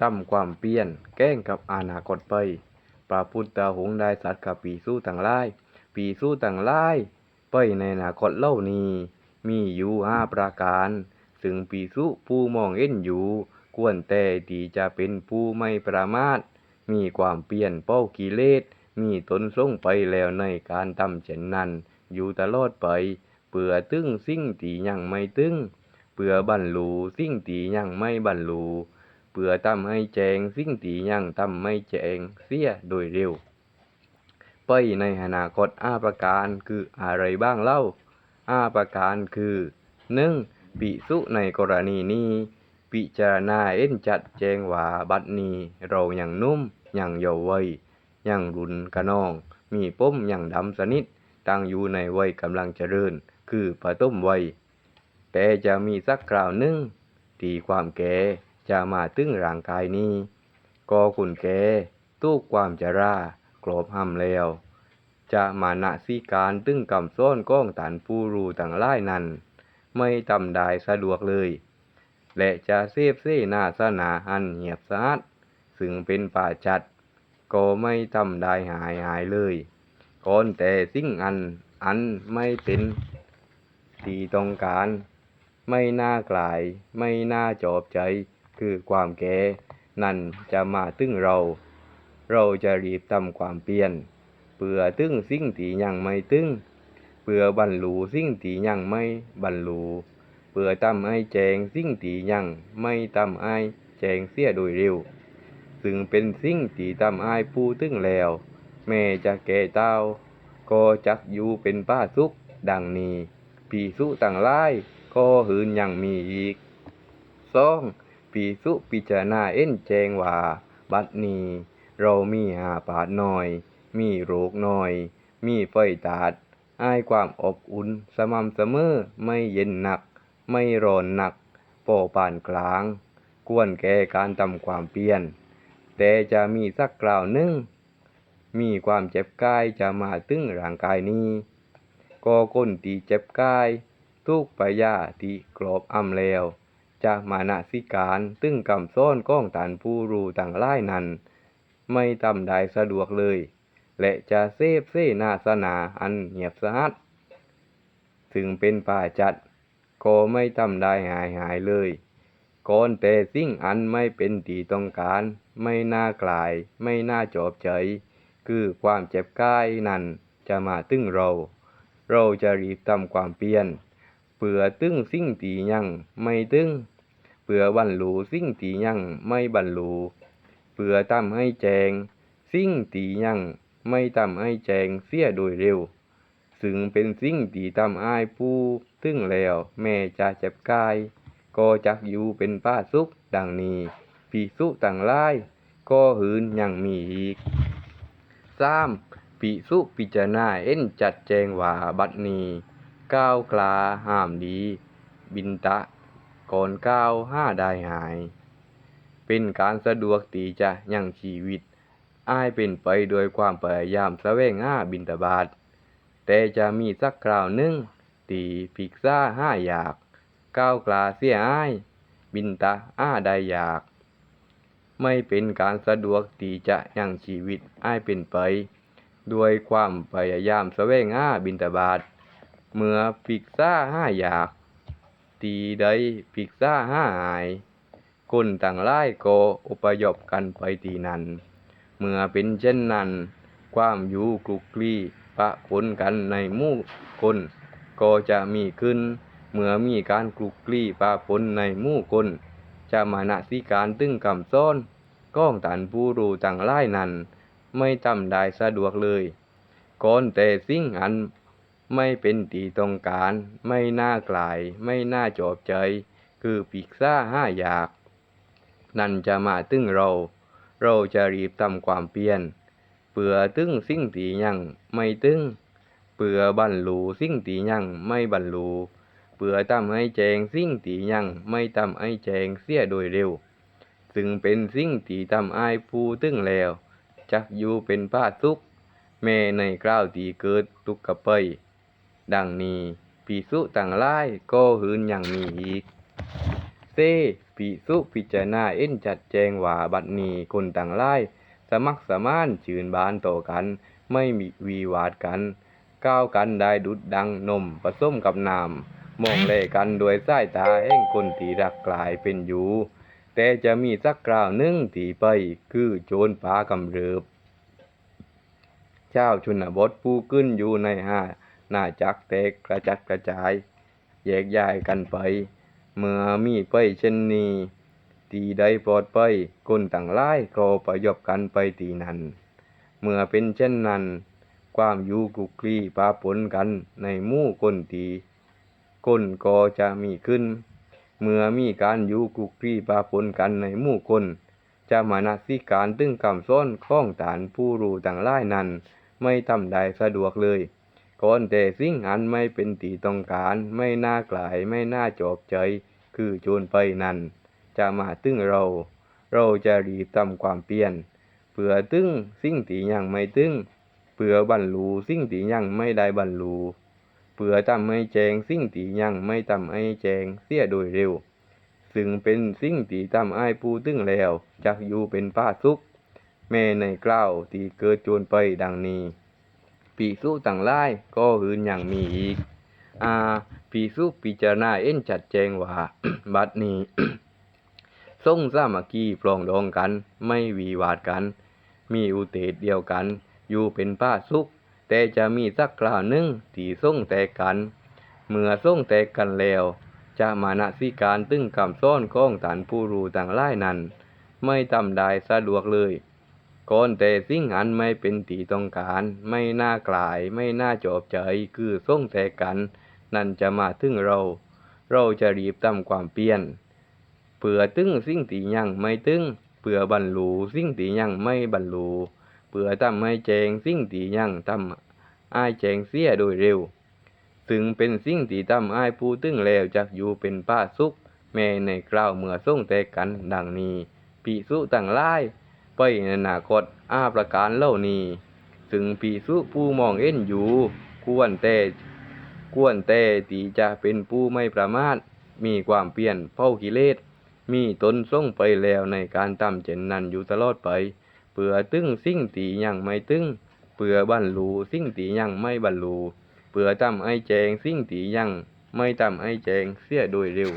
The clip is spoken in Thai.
ทำความเปลี่ยน แกล้งกับอนาคตไปพระพุทธหงได้สัตว์กับปีสู้ต่างหลายปีสู้ต่างหลายไปในอนาคตเล่านี้มีอยู่ห้าประการ ซึ่งปีสู้ผู้มองเห็นอยู่ควรแต่ที่จะเป็นผู้ไม่ประมาท มีความเปลี่ยนเป้ากิเลส มีตนทรงไปแล้วในการทำเช่นนั้น อยู่ตลอดไปเพื่อตึงสิ่งที่ยังไม่ตึงเพื่อบรรลุสิ่งที่ยังไม่บรรลุ พื่อทำให้แจงสิ่งที่ยังทำไม่แจงเสียโดยเร็ว ไปในอนาคตอาประการคืออะไรบ้างเล่าอาประการคือหนึ่งปิสุในกรณีนี้พิจารณาเอ็นจัดแจงว่าบัดนี้เราอยังนุ่มอยังเยาว์วัยยังรุนกระนอง มีป้มอยังดำสนิทตั้งอยู่ในวัยกำลังเจริญ คือปฐมวัยแต่จะมีสักคราวหนึ่งที่ความแก่ จะมาตึงร่างกายนี้ก็คุณแก่ตู้ความจะรากรอบห้ำแล้ว จะมาณสีการตึงกำซ้อนก้องฐานผู้รู้ต่างหลายนั้น ไม่ทำได้สะดวกเลย และจะเซฟเสนาสนาอันเหียบสะอาดซึ่งเป็นป่าจัด ก็ไม่ทำได้หายหายเลยก่อนแต่สิ่งอันอันไม่เป็นที่ต้องการ ไม่น่ากลาย ไม่น่าจอบใจ คือความแก่ นั่นจะมาตึงเรา เราจะรีบทำความเปลี่ยน เพื่อตึงสิ่งที่ยังไม่ตึงเพื่อบรรลุสิ่งที่ยังไม่บรรลุเพื่อทำให้แจงสิ่งที่ยังไม่ทำให้แจงเสียโดยเร็วซึ่งเป็นสิ่งที่ทำให้ผู้ตึงแล้ว แม่จะแก่เต้าก็จักอยู่เป็นป้าสุขดังนี้ปีสุต่างหลายก็หืนยังมีอีกสอง ปีสุพิจารณาเอ็นแจงว่า บัดนี้เรามีหาปาดน้อย มีโรคน้อย มีไฟตาดอายความอบอุ่นสม่ำเสมอไม่เย็นหนัก ไม่ร้อนหนักปอปานกลางควรแก่การทำความเปลี่ยน แต่จะมีสักกล่าวหนึ่ง มีความเจ็บกายจะมาตึงร่างกายนี้ก็คนที่เจ็บกาย ทุกปยาที่กรอบอำแล้ว จะมานาสิการตึงกำซ้อนก้องตานผู้รู้ต่างหลายนั้น ไม่ทำได้สะดวกเลย และจะเซฟเสนาสนาอันเงียบสะอาดถึงเป็นป่าจัด ก็ไม่ทำได้หายหายเลยก่อนแต่สิ่งอันไม่เป็นที่ต้องการ ไม่น่ากลาย ไม่น่าจอบใจ คือความเจ็บกายนั้นจะมาตึงเรา เราจะรีบทำความเปลี่ยน เพื่อตึงสิ่งที่ยังไม่ตึงเพื่อบรรลุสิ่งที่ยังไม่บรรลุเพื่อทำให้แจง สิ่งที่ยังไม่ทำให้แจงเสียโดยเร็ว ซึ่งเป็นสิ่งที่ทำให้ผู้ตึงแล้วแม่จะเจ็บกาย ก็จักอยู่เป็นป้าสุขดังนี้ปีสุต่างหลายก็หืนยังมีอีกสามปิสุพิจารณาเอ็นจัดแจงว่าบัดนี้ ก้าวกลาห้ามดี บินตะ ก่อนก้าวห้าได้หาย เป็นการสะดวกตีจะยังชีวิต อ้ายเป็นไปโดยความพยายามแสวงหาบินตบาท แต่จะมีสักคราวหนึ่งตีพิกซ่าห้าอยาก ก้าวกลาเสียอ้าย บินตะอ้าได้อยาก ไม่เป็นการสะดวกที่จะยังชีวิตอ้ายเป็นไป ด้วยความพยายามแสวงหาบินตบาท เมื่อพิกซ่าห้าอยาก ตีใดพิกซ่าห้าหาย คนต่างหลายก็อพยพกันไปที่นั้น เมื่อเป็นเช่นนั้น ความอยู่คลุกคลีปะปนกันในหมู่คน ก็จะมีขึ้น เมื่อมีการคลุกคลีปะปนในหมู่คน จะมาณสิการตึงกำซ้อนก้องตันผู้รู้ต่างหลายนั้น ไม่ทำได้สะดวกเลยก่อนแต่สิ่งอัน ไม่เป็นตีต้องการ ไม่น่ากลาย ไม่น่าจอบใจ คือปิกซ่าห้าอยาก นั่นจะมาตึงเรา เราจะรีบทำความเปลี่ยนเพื่อตึงสิ่งที่ยังไม่ตึงเพื่อบรรลุสิ่งที่ยังไม่บรรลุเพื่อทำให้แจงสิ่งที่ยังไม่ทำให้แจงเสียโดยเร็ว ซึ่งเป็นสิ่งที่ทำให้ผู้ตึงแล้ว จักอยู่เป็นป้าทุกแม่ในคราวที่เกิดทุกกับไป ดังนี้ปีสุต่างหลายก็หืนอยังมีอีกเซภิสุพิจารณาเอ็นจัดแจงว่าบัดนี้คนต่างหลายสมัครสมานจืนบานต่อกัน ไม่มีวีวาดกัน ก้าวกันได้ดุดดังนมผสมกับน้ำมองแลกันด้วยสายตาแห่งคนที่รักกลายเป็นอยู่แต่จะมีสักคราวหนึ่งที่ไปคือโจรป่ากำเริบเจ้าชนบทผู้ขึ้นอยู่ในห้า หน้าจักแตกกระจัดกระจาย แยกย้ายกันไป เมื่อมีไปเช่นนี้ตีใดปลอดไปคนต่างหลายก็ประยบกันไปตีนั้น เมื่อเป็นเช่นนั้น ความอยู่กุกลีปาปนกันในหมู่คนตีคนก็จะมีขึ้น เมื่อมีการอยู่กุกลีปาปนกันในหมู่คนจะมานาสิการตึงคำซ้อนข้องฐานผู้รู้ต่างหลายนั้น ไม่ทำได้สะดวกเลย ก่อนแต่สิ่งอันไม่เป็นตีต้องการ ไม่น่ากลายไม่น่าจอบใจ คือโจรไปนั้น จะมาตึงเรา เราจะรีบทำความเปลี่ยนเพื่อตึงสิ่งที่ยังไม่ตึงเพื่อบรรลุสิ่งที่ยังไม่ได้บรรลุเพื่อทำให้แจงสิ่งที่ยังไม่ทำให้แจงเสียโดยเร็ว ซึ่งเป็นสิ่งที่ทำให้ผู้ตึงแล้วจักอยู่เป็นป้าสุขแม่ในกล่าวที่เกิดโจรไปดังนี้ ปีสุต่างหลายก็หืนอย่างมีอีก อ่าปีสุพิจารณาเอ็นจัดแจงว่า บัดนี้ทรงสามัคคีปรองดองกัน ไม่วีวาดกัน มีอุเทศเดียวกัน อยู่เป็นป้าสุข แต่จะมีสักคราวหนึ่งที่ทรงแตกกัน เมื่อทรงแตกกันแล้ว จะมาณสิการตึงคำซ้อนของฐานผู้รู้ต่างหลายนั้น ไม่ทำได้สะดวกเลย ก่อนแต่สิ่งอันไม่เป็นตีต้องการ ไม่น่ากลายไม่น่าจบใจคือส่งแต่กัน นั่นจะมาถึงเรา เราจะรีบทำความเปลี่ยนเพื่อตึงสิ่งที่ยังไม่ตึงเพื่อบรรลุสิ่งที่ยังไม่บรรลุเพื่อทำให้แจงสิ่งที่ยังทำให้แจงเสียโดยเร็วถึงเป็นสิ่งที่ทำให้ผู้ตึงแล้วจักอยู่เป็นป้าสุขแม่ในกล่าวเมื่อส่งแต่กันดังนี้ปีสุต่างหลาย ไปในอนาคตอาประการเหล่านี้ถึงปีสุผู้มองเห็นอยู่ควรแต่ควรแต่ที่จะเป็นผู้ไม่ประมาทมีความเปลี่ยนเผากิเลสมีตนส่งไปแล้วในการทำเช่นนั้นอยู่ตลอดไปเพื่อตึ้งสิ่งที่ยังไม่ตึ้งเพื่อบรรลุสิ่งที่ยังไม่บรรลุเพื่อทำให้แจงสิ่งที่ยังไม่ทำให้แจงเสียโดยเร็ว